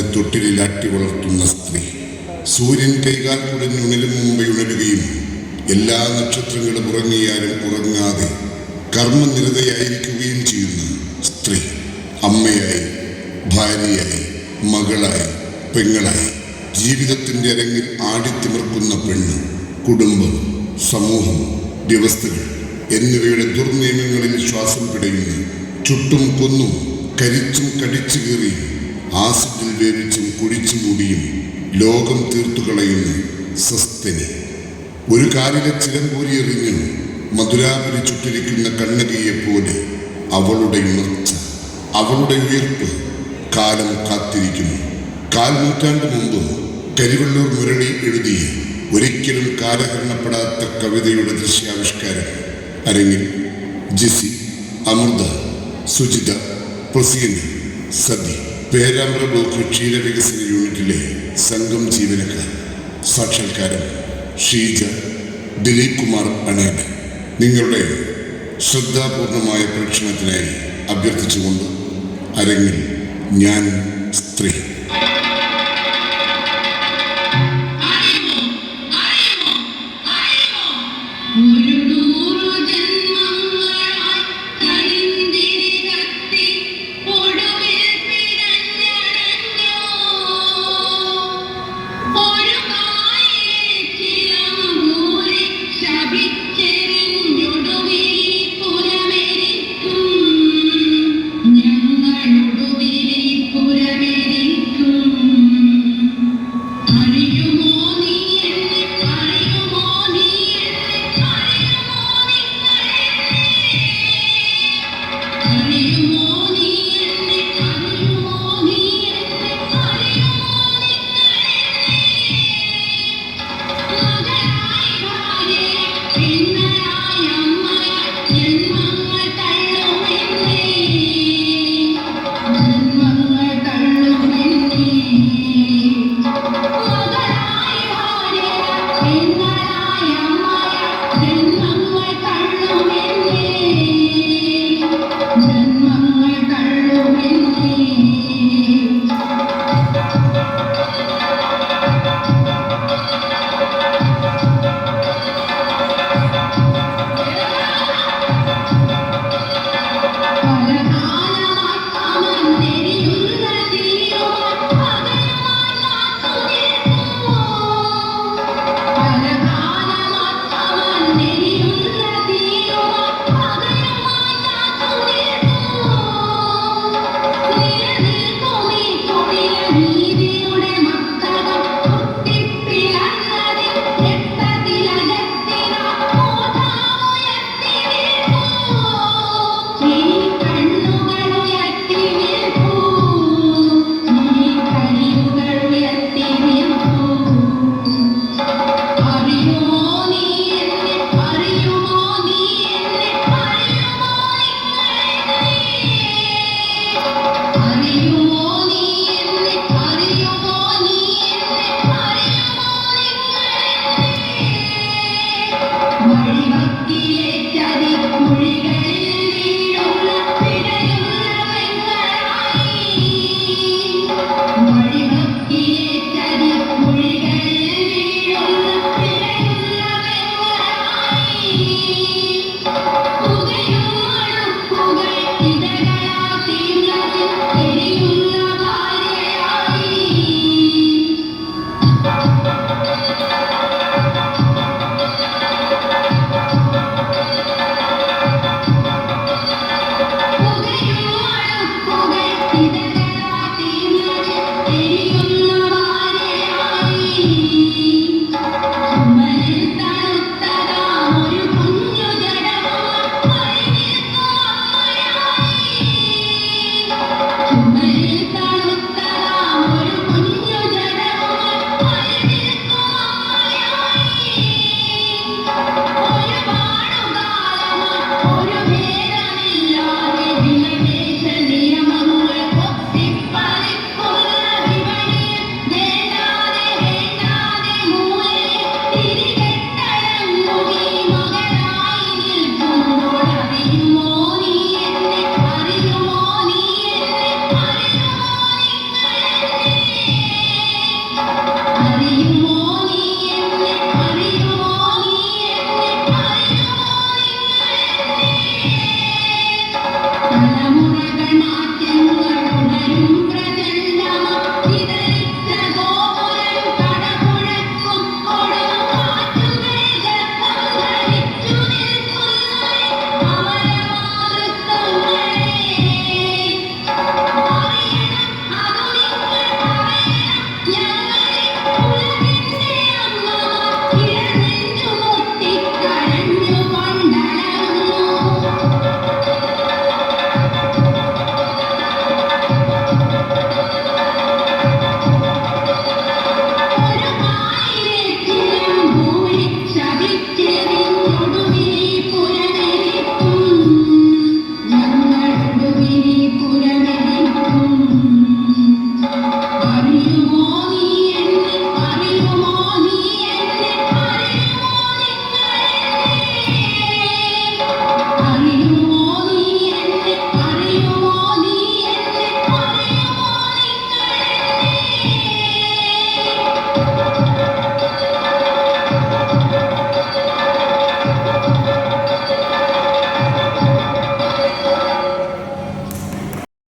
തന്റെ തൊട്ടിലിൽ ആട്ടി വളർത്തുന്ന സ്ത്രീ. സൂര്യൻ കൈകാൽ കുടഞ്ഞുണലും മുമ്പ് ഉണരുകയും എല്ലാ നക്ഷത്രങ്ങളും ഉറങ്ങിയാലും ഉറങ്ങാതെ കർമ്മനിരതയായിരിക്കുകയും ചെയ്യുന്ന സ്ത്രീ. അമ്മയായി ഭാര്യയായി മകളായി പെങ്ങളായി ജീവിതത്തിന്റെ അരങ്ങിൽ ആടിത്തിമിർക്കുന്ന പെണ്ണ് കുടുംബം സമൂഹം വ്യവസ്ഥകൾ എന്നിവയുടെ ദുർനിയമങ്ങളിൽ ശ്വാസം പിടയുന്നു. ചുട്ടും കൊന്നും കരിച്ചും കടിച്ചു കീറിയും ആസിഡിൽ വേവിച്ചും കുഴിച്ചു കൂടിയും ലോകം തീർത്തു കളയുന്ന സസ്തനി. ഒരു കാലിലെ ചിലമ്പൂരി എറിഞ്ഞു മധുരാപുരി ചുറ്റിരിക്കുന്ന കണ്ണകിയെപ്പോലെ അവളുടെ ഉണർച്ച അവളുടെ ഉയർപ്പ് കാലം കാത്തിരിക്കുന്നു. കാൽ നൂറ്റാണ്ട് മുമ്പ് കരിവള്ളൂർ മുരളി എഴുതിയ ഒരിക്കലും കാലഹരണപ്പെടാത്ത കവിതയുടെ ദൃശ്യാവിഷ്കാരം. അരങ്ങിൽ ജിസി അമൃത സുജിത പ്രസീന സതി. പേരാമ്പ്ര ബ്ലോക്ക് ക്ഷീരവികസന യൂണിറ്റിലെ സംഘം ജീവനക്കാർ സാക്ഷാത്കാരം ഷീജ ദിലീപ് കുമാർ അണേട് നിങ്ങളുടെ ശ്രദ്ധാപൂർണമായ പ്രേക്ഷണത്തിനായി അഭ്യർത്ഥിച്ചുകൊണ്ട് അരങ്ങിൽ ഞാൻ സ്ത്രീ.